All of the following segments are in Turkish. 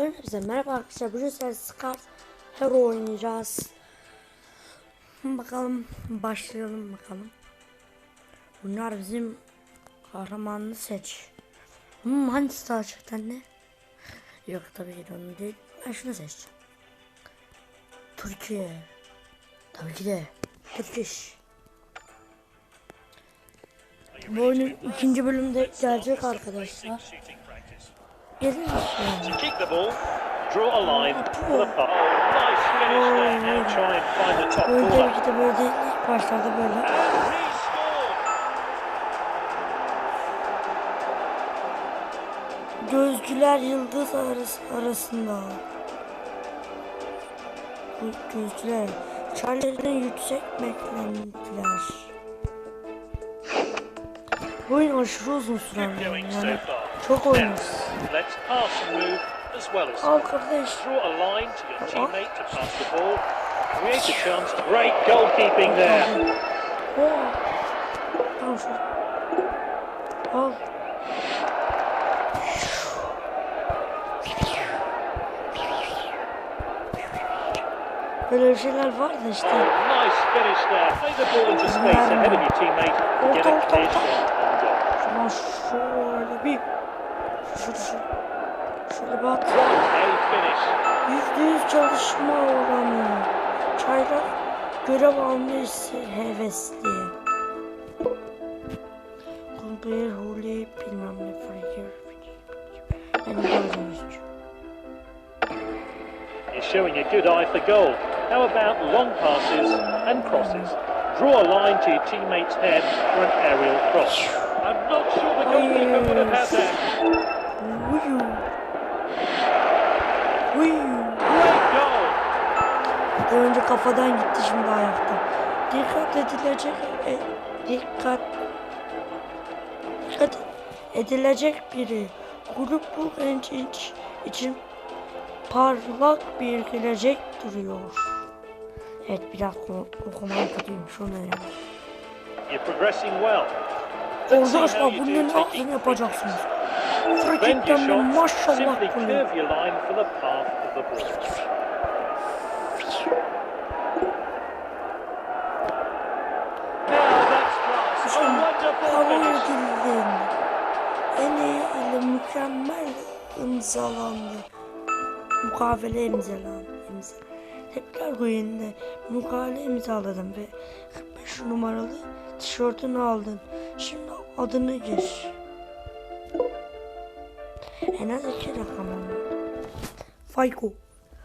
Önümüze merhaba arkadaşlar. Bugün sizlerle Scar Hero oynayacağız. Bakalım başlayalım bakalım. Bunlar bizim kahramanını seç. Hmm, hangisi daha çok ne? Yok tabii ki de onu değil. Ben şunu seçeceğim. Türkiye. Tabii ki de. Turkish. Bu oyunun ikinci bölümde gelecek arkadaşlar. To keep the ball, draw a line for the. Oh, nice finish there. Now try and find the top corner. de böyle. İlk başlarda böyle. Gözcüler yıldız arası, arasında. Bu Gözcüler. Charlie'nin yüksek beklentiler. Oyun aşırı uzun süren yani. Çok oynarız. Let's pass and move as well as Al score. Draw a line to your teammate to pass the ball. Create a chance. Great goalkeeping there. Oo. Al şu. Al. Böyle şeyler var da. Oh, nice finish there. Play the ball into space ahead of your teammate. Get a clear shot on goal. Yüz çalışma oranı. Çaylak görev almış hevesli. Compare holy bilmem ne figure. Benim gördüğüm üstü. You're showing a good eye for goal. How about long passes and crosses? Draw a line to your teammate's head for an aerial cross. I'm not sure the goalkeeper would have had that. Önce kafadan gitti şimdi ayakta. Dikkat edilecek e, dikkat dikkat edilecek biri. Grup bu genç iç- için parlak bir gelecek duruyor. Evet bir dakika okumayı kötüyüm şunu öğrendim. Arkadaşlar bunun ne aklını yapacaksınız? Shot. maşallah Simply bunu. curve your line for the path of the ball. Now that's class. A En iyi ile mükemmel imzalandı. Mukavele imzalandı. İmza. Tekrar oyunda mukavele imzaladın ve 45 numaralı tişörtünü aldın. Şimdi adını gir. En az iki rakam olmalı. Fayko.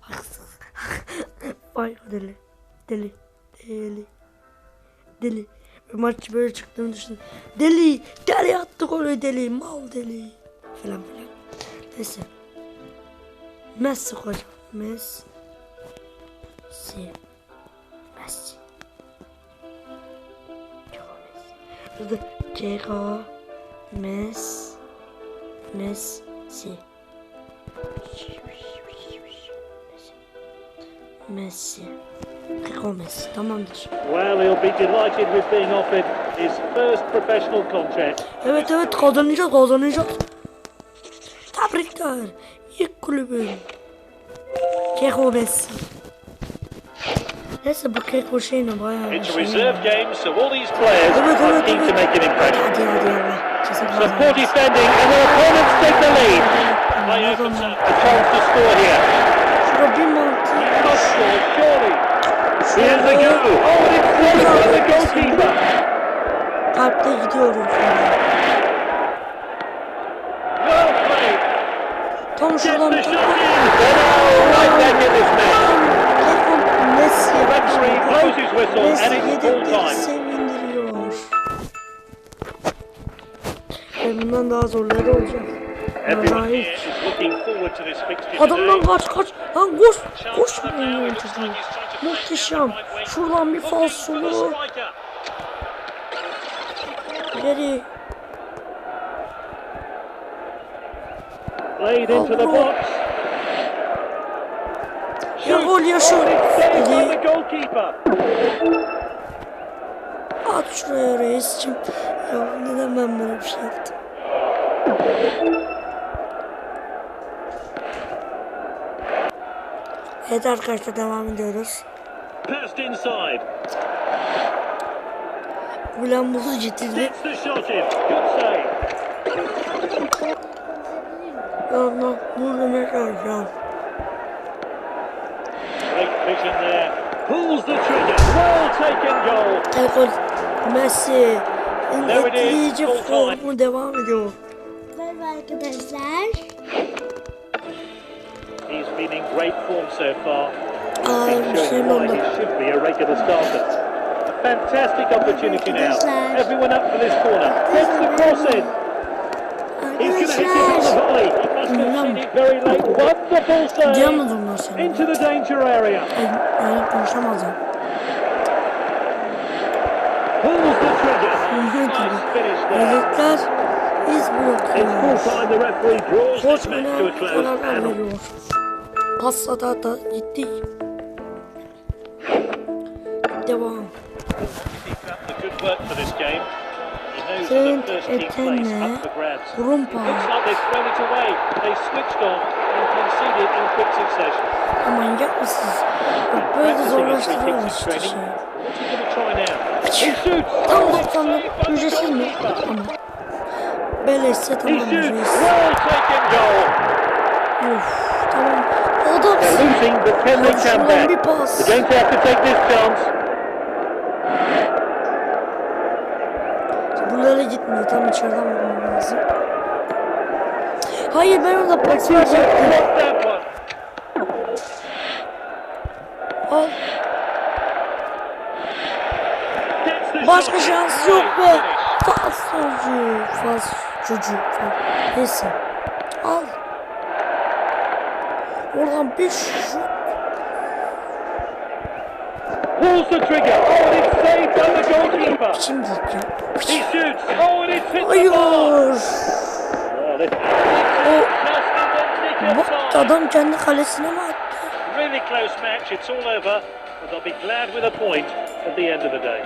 Haksız. Fayko deli. Deli. Deli. Deli. Maç böyle çıktığını düşün. Deli. Deli attı golü deli. Mal deli. Falan filan. Neyse. Messi hocam. Messi. Messi. Keko Messi. Keko. Messi. Messi. Messi. Messi. Tamamdır. Well, he'll be delighted with being offered his first professional contract. Evet evet kazanacağız kazanacağız. Tebrikler. İlk kulübün. Keko Messi. Neyse bu Keko şeyine bayağı It's a şey. reserve game, so all these players Evet, evet, keen to evet. make an impression. Hadi hadi Allah. Kazanacağız. defending, and their opponents take the lead. Play opens up a chance to score here. Şurada bir mantı. He must score, surely. Here's the go. Oh, and it's close for the goalkeeper. Kalpte gidiyorum played. Tam şuradan bir. Keko Messi time. sevindiriyor. Ve bundan daha zorları olacak. Adamdan kaç kaç. Lan koş. Koş for bu Muhteşem. Şuradan bir Looking fals for the solu. striker. İleri. Played into the box. Ya gol ya şu. At şuraya reisçim. Ya neden ben böyle bir şey yaptım? Evet arkadaşlar devam ediyoruz. Passed inside. Ulan buzu getirdi. Gets the shot in. Good save. Ya lan burada ne çalışacağım? Great vision there. Pulls the trigger. Well taken goal. Tekol Messi. There it is, Etkileyici full time. formu devam ediyor. Merhaba arkadaşlar. He's been in great form so far. Aa bir şey why oldu. fantastic opportunity now. Everyone up for this corner. Gets the cross in. He's going to hit it on the volley. He must have seen it very late. Wonderful save. Into the danger area. Yani konuşamazdım. Pulls the trigger. Nice finish there. Koç close. karar veriyor. Pasta da da gittik. Devam. İn quick succession. Ya manyak mısınız? Bak böyle de zorlaştırıyorlar işte şey. Tam Oh, 90'lık saved by the ücretsiz mi? Tamam. He tamam goal. Uf. They're losing, but can they come back? They're going to have to take this chance. Buralara gitmiyor. Tam içeriden vurmam lazım. Hayır ben orada pas verecektim. Al. Başka şans yok be. Fas çocuğu. Fas çocuğu. Neyse. Al. Oradan bir şut. Pulls the trigger. Oh, and it's saved by the goalkeeper. Şimdi ya. He shoots. Oh, and it's hit the bar. İn the Bak time. adam kendi kalesine mi attı? Really close match. It's all over. But they'll be glad with a point at the end of the day.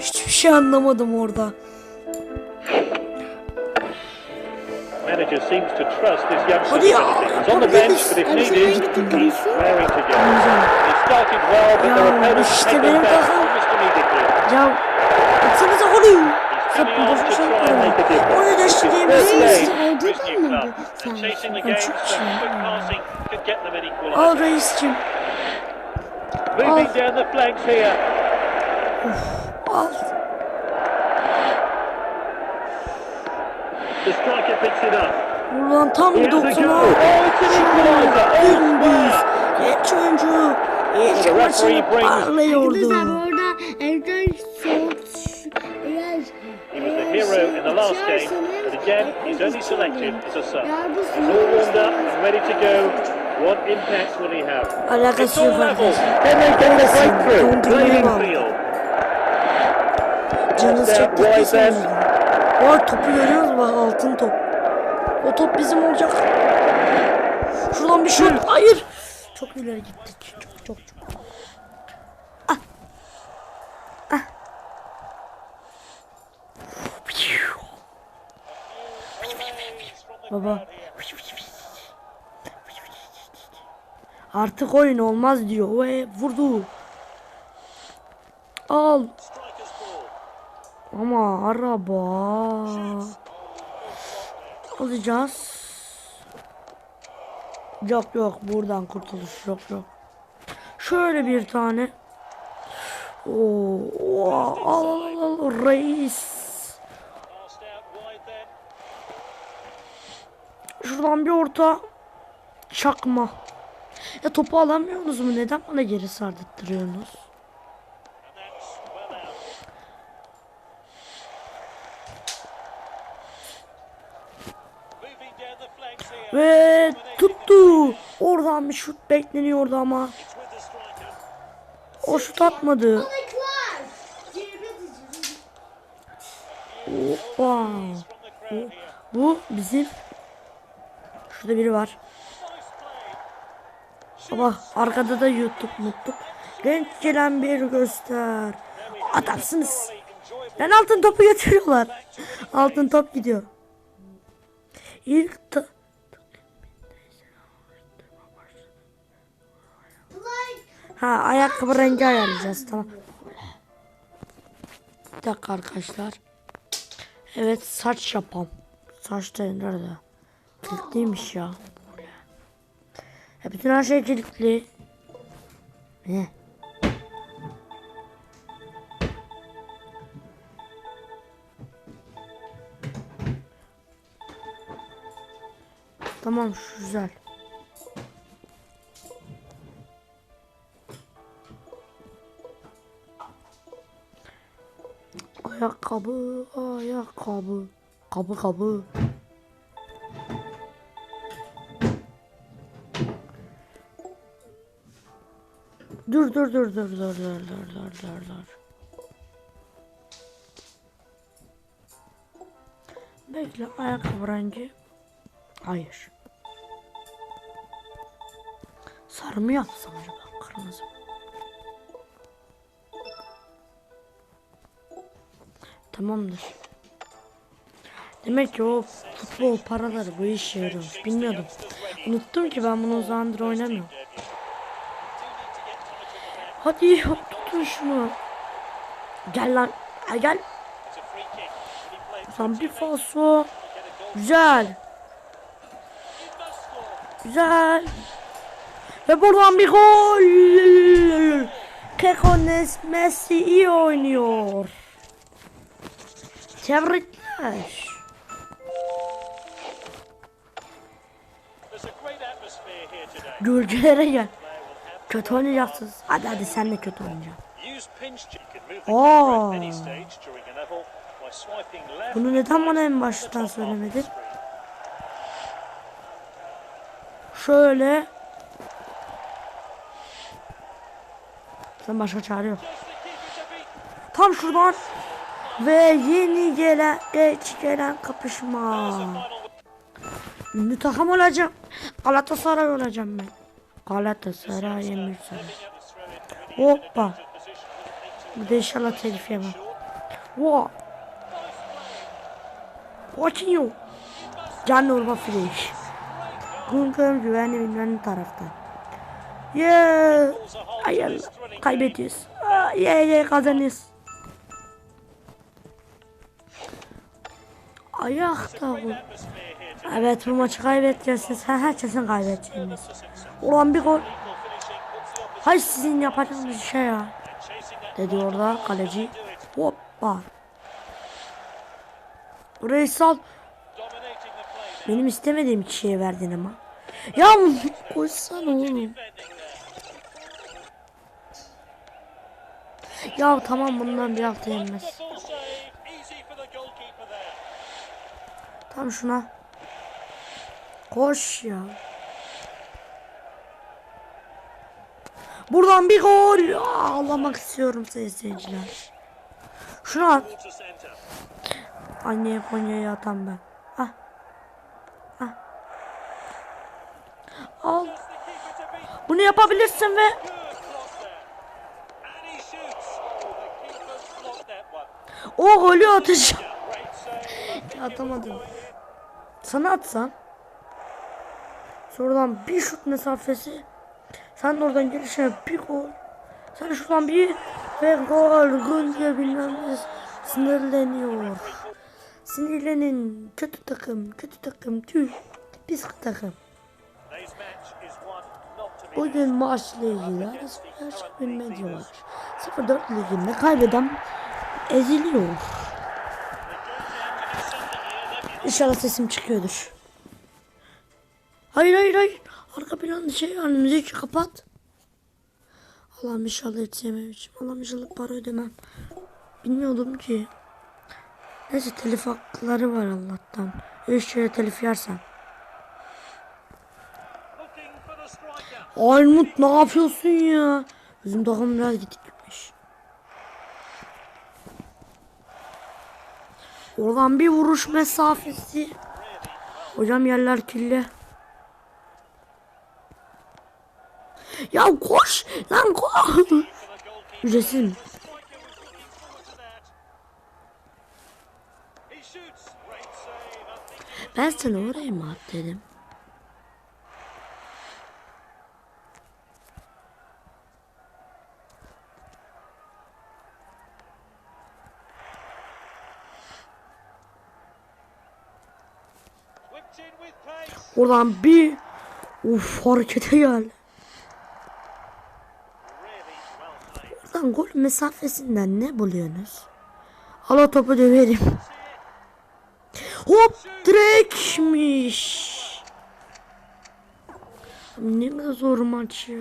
Hiçbir şey anlamadım orada. Manager seems to trust this youngster. Hadi ya, He's on the bench, but if needed, sen he's raring to go. He started well, but their opponents take back kafam- almost immediately. Ya atsanıza golü. Sen to boşuna şey difference. Onu da It's his şuraya first bir- game Orada for his new kalmadı. An equaliser. Oh, Dümdüz. wow. Geç oyuncu. İlk maçını parlıyordu. Bu arada Erdoğan soğuk the hero in the last game, but again, he's only selected as a sub. He's all warmed up and ready to go. What impact will he have? It's Alakası all yok level. arkadaşlar. Can they get the breakthrough? Bağlı. field. Canınız Passed Var topu görüyoruz bak altın top. O top bizim olacak. Şuradan bir şut. Hayır. Çok ileri gittik. Çok çok çok. Ah. Ah. Baba. Artık oyun olmaz diyor. Ve vurdu. Al. Ama araba. Alacağız. Yok yok buradan kurtuluş yok yok. Şöyle bir tane. Oo, oo, al al al reis. Şuradan bir orta. Çakma. Ya topu alamıyorsunuz mu? Neden bana geri sardırtıyorsunuz? And that's well out. Moving down the flanks here. Ve tuttu. Oradan bir şut bekleniyordu ama. O şut atmadı. Here. Bu bizim. Şurada biri var. Baba arkada da YouTube mutluk. Renk gelen bir göster. Adamsınız. Ben altın topu götürüyorlar. Altın top gidiyor. İlk Ha ayakkabı rengi ayarlayacağız tamam. Bir dakika arkadaşlar. Evet saç yapam. Saç da nerede? Kilitliymiş ya. Ya bütün her şey kilitli. Ne? Tamam şu güzel. Ayakkabı, ayakkabı, kabı kabı. Dur dur dur dur dur dur dur dur dur dur. Bekle ayakkabı rengi. Hayır. Sarı mı yapsam acaba kırmızı mı? Tamamdır. Demek ki o futbol paraları bu işe yarıyormuş. Bilmiyordum. Unuttum ki ben bunu o zamandır oynamıyorum. Hadi tutun şunu. Gel lan. Ha, gel. Lan bir falso. Güzel. Güzel. Ve buradan bir gol. Kekones Messi iyi oynuyor. Tebrikler. Gürcülere gel. Kötü oynayacaksınız. Hadi hadi sen de kötü oynayacaksın. Oo. Bunu neden bana en baştan söylemedin? Şöyle. Sen başka çare yok. Tam şuradan. Ve yeni gelen geç gelen kapışma. Ünlü takım olacağım. Galatasaray olacağım ben. Galatasaray Emir Saray. Hoppa. Bu da inşallah telif yemem. Wow. Watching you. Can Urba Fresh. Günkörüm güvenli bilmenin taraftan. Yeah. Ay Allah. Kaybediyoruz. Yeah yeah kazanıyoruz. Ayakta bu. Evet bu maçı kaybedeceksiniz. Ha ha kesin kaybedeceksiniz. Ulan bir gol. Hay sizin yapacağınız şey ya. Dedi orada kaleci. Hoppa. Reysal. Benim istemediğim kişiye verdin ama. Ya koysana oğlum. Ya tamam bundan bir hafta yenmez. Tam şuna. Koş ya. Buradan bir gol Aa, istiyorum seyirciler. Şuna at. Anneye Konya'ya atan ben. Ah. Ah. Al. Bunu yapabilirsin ve O golü atacağım. Atamadım. Sana atsam. Sonradan bir şut mesafesi. Sen de oradan gelişine bir gol. Sen şuradan bir ve gol. Gol diye bilmem ne sinirleniyor. Sinirlenin. Kötü takım. Kötü takım. Tüh. Pis takım. Bugün maçla ilgili gerçek bir medya var. 0-4 liginde kaybeden eziliyor. İnşallah sesim çıkıyordur. Hayır hayır hayır. Arka planda şey var. Müzik kapat. Allah'ım inşallah yetişemem için. Allah'ım inşallah para ödemem. Bilmiyordum ki. Neyse telif hakları var Allah'tan. Üç kere telif striker. Almut ne yapıyorsun ya? Bizim takım biraz gidik Oradan bir vuruş mesafesi. Hocam yerler kirli. Ya koş lan koş. Ücretsiz mi? Ben sana oraya mı at dedim. Oradan bir uf harekete gel. Oradan gol mesafesinden ne buluyorsunuz? Al o topu döverim. Hop direkmiş. Ne kadar zor maç ya.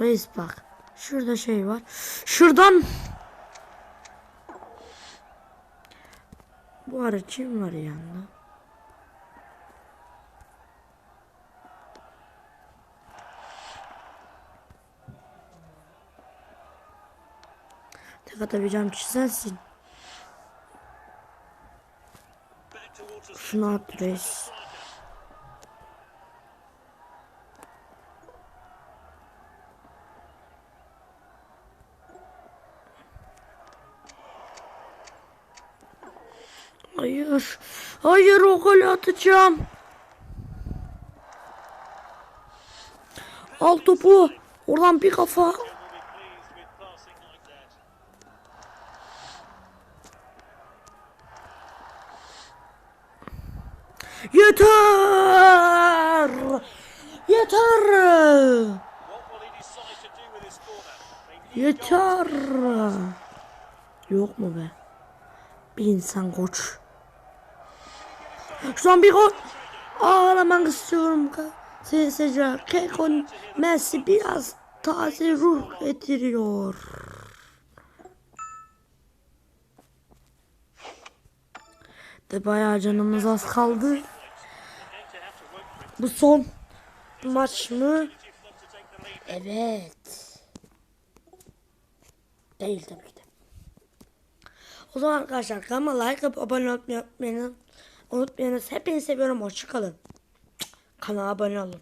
Reis bak. Şurada şey var. Şuradan Bu ara kim var yanında? Tek atabileceğim kişi sensin. Şunu at. Hayır. Hayır o golü atacağım. Al topu. Oradan bir kafa. Yeter. Yeter. Yeter. Yok mu be? Bir insan koç. Şu an bir gol. Ağlamak istiyorum. Seyirciler. Kekon Messi biraz taze ruh getiriyor. De bayağı canımız az kaldı. Bu son maç mı? Evet. Değil tabii ki de. O zaman arkadaşlar kanalıma like atıp abone olmayı unutmayın. Unutmayınız. Hepinizi seviyorum. Hoşçakalın. Kanala abone olun.